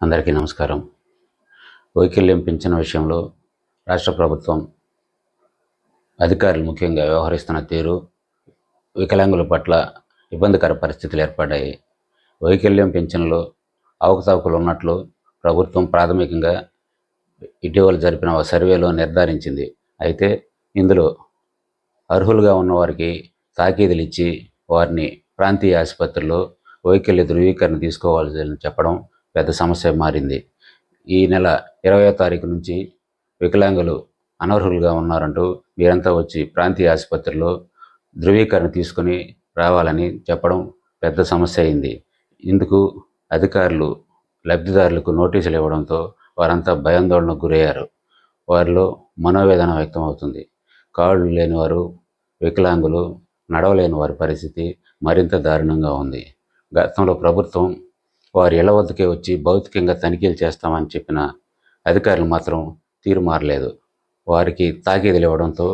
అందరికీ నమస్కారం. వైకల్యం పెంచిన విషయంలో రాష్ట్ర ప్రభుత్వం అధికారులు ముఖ్యంగా వ్యవహరిస్తున్న తీరు వికలాంగుల పట్ల ఇబ్బందికర పరిస్థితులు ఏర్పడ్డాయి. వైకల్యం పెన్షన్లో అవకతవకలు ఉన్నట్లు ప్రభుత్వం ప్రాథమికంగా ఇటీవల జరిపిన ఒక సర్వేలో నిర్ధారించింది. అయితే ఇందులో అర్హులుగా ఉన్నవారికి తాకీదులు ఇచ్చి వారిని ప్రాంతీయ ఆసుపత్రిలో వైకల్య ధృవీకరణ తీసుకోవాల్సి చెప్పడం పెద్ద సమస్య మారింది. ఈ నెల ఇరవయో తారీఖు నుంచి వికలాంగులు అనర్హులుగా ఉన్నారంటూ మీరంతా వచ్చి ప్రాంతీయ ఆసుపత్రిలో ధృవీకరణ తీసుకుని రావాలని చెప్పడం పెద్ద సమస్య అయింది. ఇందుకు అధికారులు లబ్ధిదారులకు నోటీసులు ఇవ్వడంతో వారంతా భయాందోళనకు గురయ్యారు. వారిలో మనోవేదన వ్యక్తమవుతుంది. కాళ్ళు లేనివారు వికలాంగులు నడవలేని వారి పరిస్థితి మరింత దారుణంగా ఉంది. గతంలో ప్రభుత్వం వారి ఇళ్ళ వద్దకే వచ్చి భౌతికంగా తనిఖీలు చేస్తామని చెప్పిన అధికారులు మాత్రం తీరు మారలేదు. వారికి తాకీదులు ఇవ్వడంతో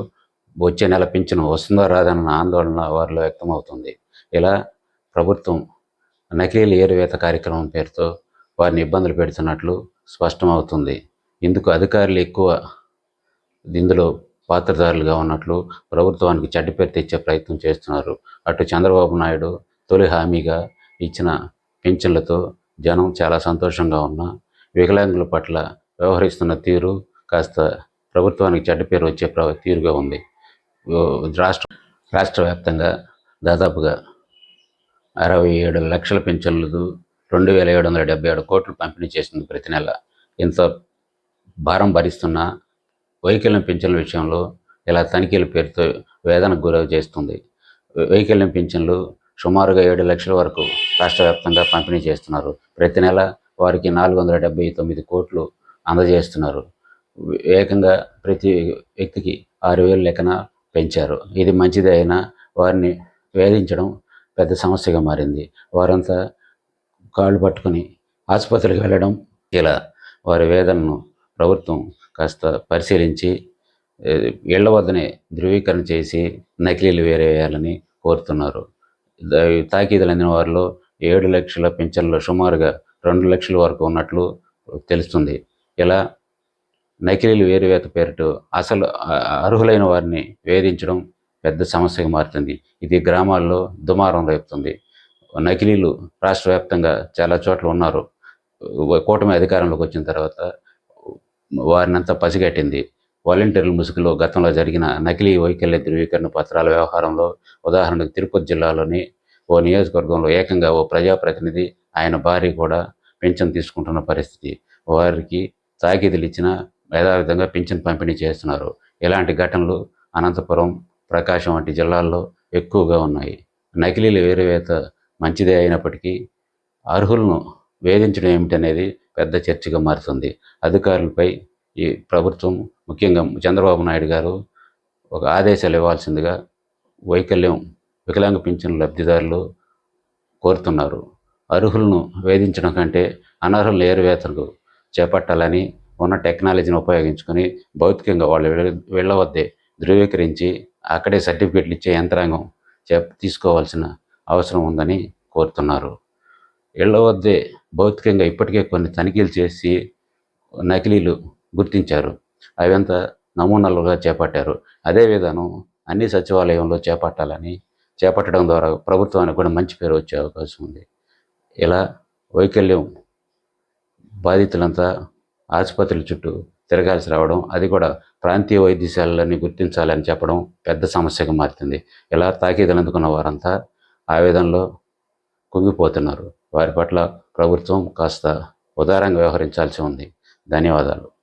వచ్చే నెల పింఛను వస్తుందో రాదన్న ఆందోళన వారిలో వ్యక్తమవుతుంది. ఇలా ప్రభుత్వం నకిలీల ఏరువేత కార్యక్రమం పేరుతో వారిని ఇబ్బందులు పెడుతున్నట్లు స్పష్టమవుతుంది. ఇందుకు అధికారులు ఎక్కువ ఇందులో పాత్రదారులుగా ఉన్నట్లు ప్రభుత్వానికి చెడ్డ పేరు తెచ్చే ప్రయత్నం చేస్తున్నారు. అటు చంద్రబాబు నాయుడు తొలి హామీగా ఇచ్చిన పింఛన్లతో జనం చాలా సంతోషంగా ఉన్నా వికలాంగుల పట్ల వ్యవహరిస్తున్న తీరు కాస్త ప్రభుత్వానికి చెడ్డ పేరు వచ్చే ప్ర తీరుగా ఉంది. రాష్ట్ర రాష్ట్ర వ్యాప్తంగా దాదాపుగా అరవై ఏడు లక్షల పింఛన్లు రెండు వేల ఏడు వందల డెబ్బై ఏడు కోట్లు పంపిణీ చేసింది ప్రతి నెల. ఇంత భారం భరిస్తున్న వైకల్యం పింఛన్ల విషయంలో ఇలా తనిఖీల పేరుతో వేదనకు గురవు చేస్తుంది. వైకల్యం పింఛన్లు సుమారుగా ఏడు లక్షల వరకు రాష్ట్ర వ్యాప్తంగా పంపిణీ చేస్తున్నారు. ప్రతి నెల వారికి నాలుగు వందల డెబ్బై తొమ్మిది కోట్లు అందజేస్తున్నారు. ఏకంగా ప్రతి వ్యక్తికి ఆరు వేలు లెక్కన పెంచారు. ఇది మంచిది అయినా వారిని వేధించడం పెద్ద సమస్యగా మారింది. వారంతా కాళ్ళు పట్టుకుని ఆసుపత్రికి వెళ్ళడం ఇలా వారి వేదనను ప్రభుత్వం కాస్త పరిశీలించి ఇళ్ళ వద్దనే ధృవీకరణ చేసి నకిలీలు వేరే వేయాలని కోరుతున్నారు. తాకీదులు అందిన వారిలో ఏడు లక్షల పింఛన్లు సుమారుగా రెండు లక్షల వరకు ఉన్నట్లు తెలుస్తుంది. ఇలా నకిలీలు వేరువేత పేరుతో అసలు అర్హులైన వారిని వేధించడం పెద్ద సమస్యగా మారుతుంది. ఇది గ్రామాల్లో దుమారం రేపుతుంది. నకిలీలు రాష్ట్ర వ్యాప్తంగా చాలా చోట్ల ఉన్నారు. కూటమి అధికారంలోకి వచ్చిన తర్వాత వారినంతా పసిగట్టింది. వాలంటీర్ల ముసుగులో గతంలో జరిగిన నకిలీ వైకల్య ధృవీకరణ పత్రాల వ్యవహారంలో ఉదాహరణకు తిరుపతి జిల్లాలోని ఓ నియోజకవర్గంలో ఏకంగా ఓ ప్రజాప్రతినిధి ఆయన భార్య కూడా పింఛన్ తీసుకుంటున్న పరిస్థితి. వారికి తాకీదులు ఇచ్చిన యథావిధంగా పింఛన్ పంపిణీ చేస్తున్నారు. ఇలాంటి ఘటనలు అనంతపురం ప్రకాశం వంటి జిల్లాల్లో ఎక్కువగా ఉన్నాయి. నకిలీల వేరువేత మంచిదే అయినప్పటికీ అర్హులను వేధించడం ఏమిటనేది పెద్ద చర్చగా మారుతుంది. అధికారులపై ఈ ప్రభుత్వం ముఖ్యంగా చంద్రబాబు నాయుడు గారు ఒక ఆదేశాలు ఇవ్వాల్సిందిగా వైకల్యం వికలాంగ పింఛన్ లబ్ధిదారులు కోరుతున్నారు. అర్హులను వేధించడం కంటే అనర్హులను ఏరువేతకు చేపట్టాలని ఉన్న టెక్నాలజీని ఉపయోగించుకొని భౌతికంగా వాళ్ళు వీళ్ళ- వద్దే ధృవీకరించి అక్కడే సర్టిఫికెట్లు ఇచ్చే యంత్రాంగం చే తీసుకోవాల్సిన అవసరం ఉందని కోరుతున్నారు. ఇళ్ళ వద్దే భౌతికంగా ఇప్పటికే కొన్ని తనిఖీలు చేసి నకిలీలు గుర్తించారు. అవంతా నమూనాలుగా చేపట్టారు. అదే విధానం అన్ని సచివాలయంలో చేపట్టాలని చేపట్టడం ద్వారా ప్రభుత్వానికి కూడా మంచి పేరు వచ్చే అవకాశం ఉంది. ఇలా వైకల్యం బాధితులంతా ఆసుపత్రుల చుట్టూ తిరగాల్సి రావడం అది కూడా ప్రాంతీయ వైద్యశాలని గుర్తించాలని చెప్పడం పెద్ద సమస్యగా మారుతుంది. ఇలా తాకీదులు అందుకున్న వారంతా ఆవేదనలో కుంగిపోతున్నారు. వారి పట్ల ప్రభుత్వం కాస్త ఉదారంగా వ్యవహరించాల్సి ఉంది. ధన్యవాదాలు.